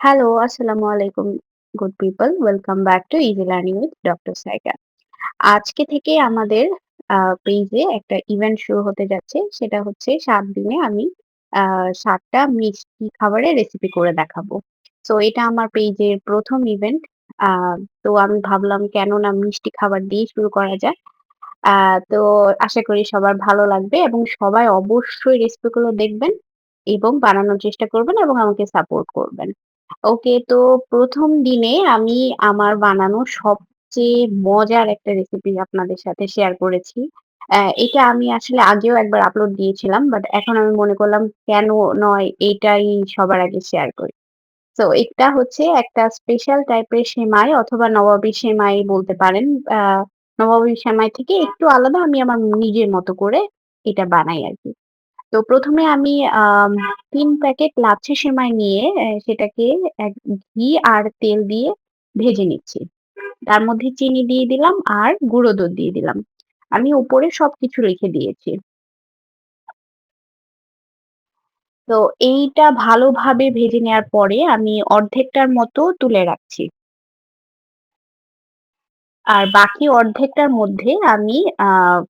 Hello, আসসালামু আলাইকুম good people. Welcome back to easy learning with doctor Saiga. আজকে থেকে আমাদের আ পেইজে একটা ইভেন্ট শুরু হতে যাচ্ছে। সেটা হচ্ছে ৭ দিনে আমি আ ৭ টা মিষ্টি খাবারের রেসিপি করে দেখাবো। সো এটা আমার পেইজের ১ম ইভেন্ট। তো আমি ভাবলাম কেন না মিষ্টি খাবার দিয়েই শুরু করা। আ তো আশা করি সবার ভালো লাগবে এবং সবাই অবশ্যই রেসিপিগুলো দেখবেন এবং বানানোর চেষ্টা করবেন এবং আমাকে সাপোর্ট করবেন। ওকে, তো ১ম দিনে আমি আমার বানানো সবচেয়ে মজার একটা রেসিপি আপনাদের সাথে শেয়ার করেছি। এটা আমি আসলে আগেও একবার আপলোড দিয়েছিলাম। বাট এখন আমি মনে করলাম কেন নয় এটাই সবার আগে শেয়ার করি। সো এটা হচ্ছে একটা স্পেশাল টাইপের সেমাই অথবা নবাবী সেমাই বলতে পারেন। আ নবাবী সেমাই থেকে একটু আলাদা আমি আমার নিজের মতো করে এটা বানাই আরকি। তো প্রথমে আমি ৩ প্যাকেট লাচ্ছা সেমাই নিয়ে সেটাকে এক ঘি আর তেল দিয়ে ভেজে নিচ্ছি। তার মধ্যে চিনি দিয়ে দিলাম আর গুঁড়ো দুধ দিয়ে দিলাম। আমি উপরে সবকিছু লিখে দিয়েছি। তো এইটা ভালোভাবে ভেজে নেয়ার পরে আমি অর্ধেকটার মতো তুলে রাখছি। আর বাকি অর্ধেকটার মধ্যে আমি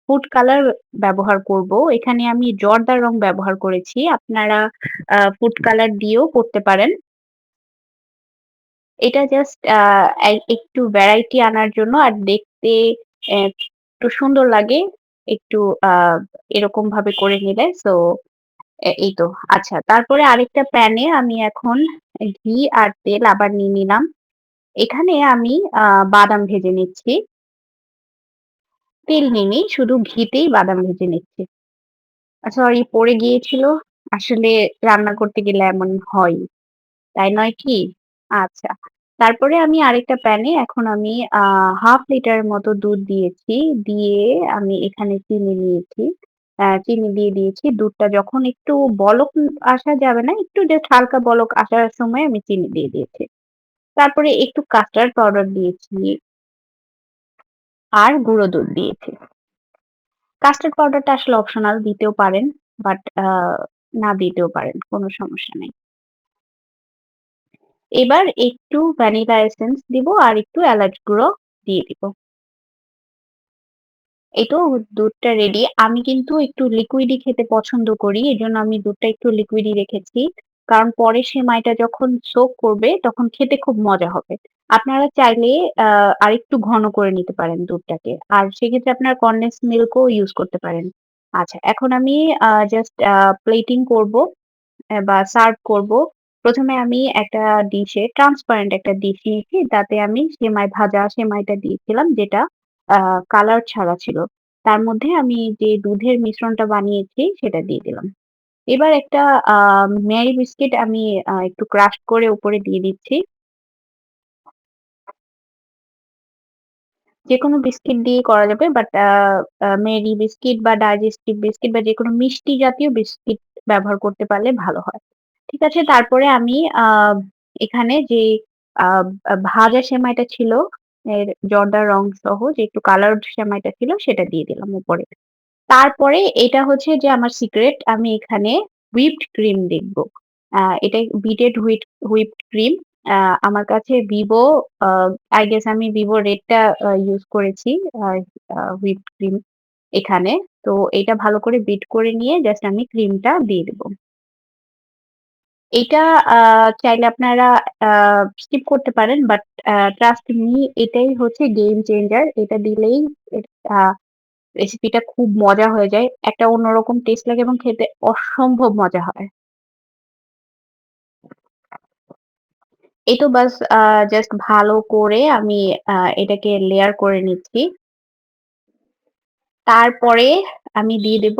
ফুড কালার ব্যবহার করব। এখানে আমি জর্দার রং ব্যবহার করেছি। আপনারা ফুড কালার দিয়েও করতে পারেন। এটা জাস্ট একটু ভ্যারাইটি আনার জন্য আর দেখতে একটু সুন্দর লাগে। একটু এরকম ভাবে করে নিলে। সো এই তো। আচ্ছা তারপরে আরেকটা প্যানে আমি এখন ঘি আর তেল আবার নিয়ে নিলাম। এখানে আমি বাদাম ভেজে নিচ্ছি। তেল নিইনি, শুধু ঘিতেই বাদাম ভেজে নিচ্ছি। সরি পড়ে গিয়েছিল। আসলে রান্না করতে গেলে এমন হয়। তাই নয় কি? আচ্ছা। তারপরে আমি আরেকটা প্যানে এখন আমি আ ১/২ মতো দুধ দিয়েছি। দিয়ে আমি এখানে চিনি নিয়েছি। চিনি দিয়ে দিয়েছি। দুধটা যখন একটু বলক আসা যাবে না, একটু জাস্ট হালকা বলক আসার সময় আমি চিনি দিয়ে দিয়েছি। তারপরে একটু কাস্টার্ড পাউডার দিয়েছি। আর গুঁড়ো দুধ দিয়েছি। কাস্টার্ড পাউডারটা আসলে অপশনাল দিতেও পারেন। বাট না দিতেও পারেন। কোনো সমস্যা নেই এবার একটু ভ্যানিলা এসেন্স দিব আর একটু এলাচ গুঁড়ো দিয়ে দিব। এই তো দুধটা রেডি। আমি কিন্তু একটু লিকুইডি খেতে পছন্দ করি। এজন্য আমি দুধটা একটু লিকুইডি রেখেছি। কারণ পরে সেমাইটা যখন সোক করবে, তখন খেতে খুব মজা হবে। আপনারা চাইলে, আ, আরেকটু ঘন করে নিতে পারেন দুধটাকে। আর সেক্ষেত্রে আপনারা কনডেন্সড মিল্কও ইউস করতে পারেন। আচ্ছা এখন আমি জাস্ট প্লেটিং করব বা সার্ভ করব। ১ম এ আমি একটা ডিশে ট্রান্সপারেন্ট একটা ডিশ নিয়েছি। তাতে আমি সেমাই ভাজা সেমাইটা দিয়েছিলাম, যেটা কালার ছাড়া ছিল। তার মধ্যে আমি যে দুধের মিশ্রণটা বানিয়েছি, সেটা দিয়ে দিলাম। এবার একটা আ মেরি বিস্কিট আমি একটু ক্রাশ করে উপরে দিয়ে দিচ্ছি। যেকোনো বিস্কিট দিয়েই করা যাবে। বাট আ মেরি বিস্কিট বা ডাইজেস্টিভ বিস্কিট বা যেকোনো মিষ্টি জাতীয় বিস্কিট ব্যবহার করতে পারলে ভালো হয়। ঠিক আছে? তারপরে আমি এখানে যে ভাজা সেমাইটা ছিল, এর জর্দার রং সহ যে একটু কালারড সেমাইটা ছিল, সেটা দিয়ে দিলাম উপরে। তারপরে এটা হচ্ছে যে আমার সিক্রেট আমি এখানে হুইপড ক্রিম দেখব। আ এটা বিটেড হুইট হুইপড ক্রিম। আমার কাছে ভিভো আ I guess আমি Vivo রেড ইউজ করেছি হুইপড ক্রিম এখানে। তো এটা ভালো করে বিট করে নিয়ে জাস্ট আমি ক্রিমটা দিয়ে দিব। এটা আ চাইলে আপনারা স্কিপ করতে পারেন। বাট ট্রাস্ট মি এটাই হচ্ছে গেম চেঞ্জার। এটা দিলেই রেসিপিটা খুব মজা হয়ে যায়। একটা অন্যরকম টেস্ট লাগে এবং খেতে অসম্ভব মজা হয়। এই তো বাস জাস্ট ভালো করে আমি এটাকে লেয়ার করে নিচ্ছি। তারপরে আমি দিয়ে দেব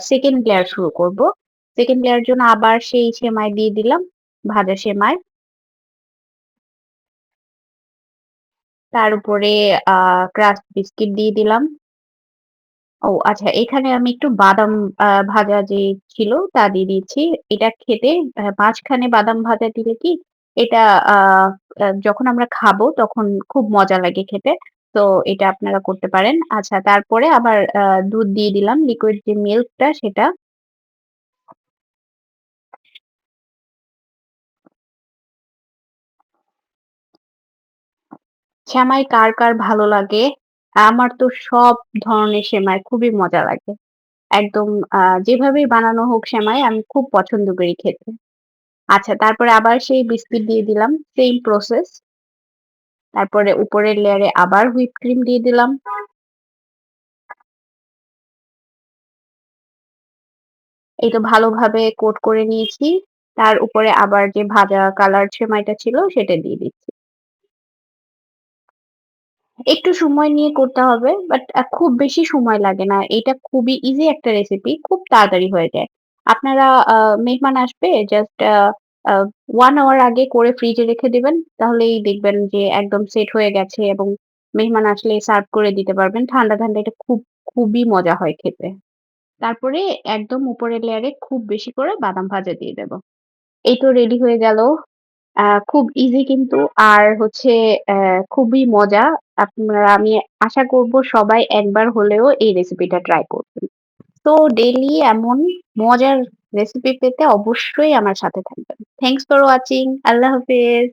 2nd লেয়ার শুরু করব। সেকেন্ড লেয়ার জন্য আবার সেই সেমাই দিয়ে দিলাম, ভাজা সেমাই। তার উপরে ক্রাস্ট বিস্কিট দিয়ে দিলাম। ও আচ্ছা এখানে আমি একটু বাদাম ভাজা যে ছিল তা দিয়ে দিয়েছি। এটা খেতে মাঝখানে বাদাম ভাজা দিলে কি এটা যখন আমরা খাব তখন খুব মজা লাগে খেতে। তো এটা আপনারা করতে পারেন। আচ্ছা তারপরে আবার দুধ দিয়ে দিলাম। লিকুইড যে মিল্কটা সেটা। শ্যামাই কার, কার ভালো লাগে? আমার তো সব ধরনের সেমাই খুবই মজা লাগে। একদম, আ, যেভাবেই বানানো হোক সেমাই আমি খুব পছন্দ করি খেতে। আচ্ছা তারপরে আবার সেই বিস্কিট দিয়ে দিলাম। Same process. তারপরে উপরের লেয়ারে আবার হুইপ ক্রিম দিয়ে দিলাম। এই তো ভালোভাবে কোট করে নিয়েছি। তার উপরে আবার যে ভাজা কালার সেমাইটা ছিল, সেটা দিয়ে দিচ্ছি। একটু সময় নিয়ে করতে হবে। বাট খুব বেশি সময় লাগে না। এটা খুবই ইজি একটা রেসিপি। খুব তাড়াতাড়ি হয়ে যায়। আপনারা আ মেহমান আসবে জাস্ট 1 আওয়ার আগে করে ফ্রিজে রেখে দিবেন। তাহলেই দেখবেন যে একদম সেট হয়ে গেছে এবং মেহমান আসলে সার্ভ করে দিতে পারবেন। ঠান্ডা, ঠান্ডা এটা খুব, খুবই মজা হয় খেতে। তারপরে একদম উপরের লেয়ারে খুব বেশি করে বাদাম ভাজা দিয়ে দেব। এই তো রেডি হয়ে গেল। আ খুব ইজি কিন্তু আর হচ্ছে অ্যা খুবই মজা। আপনারা, আমি আশা করব সবাই একবার হলেও এই রেসিপিটা ট্রাই করবেন। তো ডেলি এমন মজার রেসিপি পেতে অবশ্যই আমার সাথে থাকবেন। Thanks for watching. আল্লাহ হাফেজ।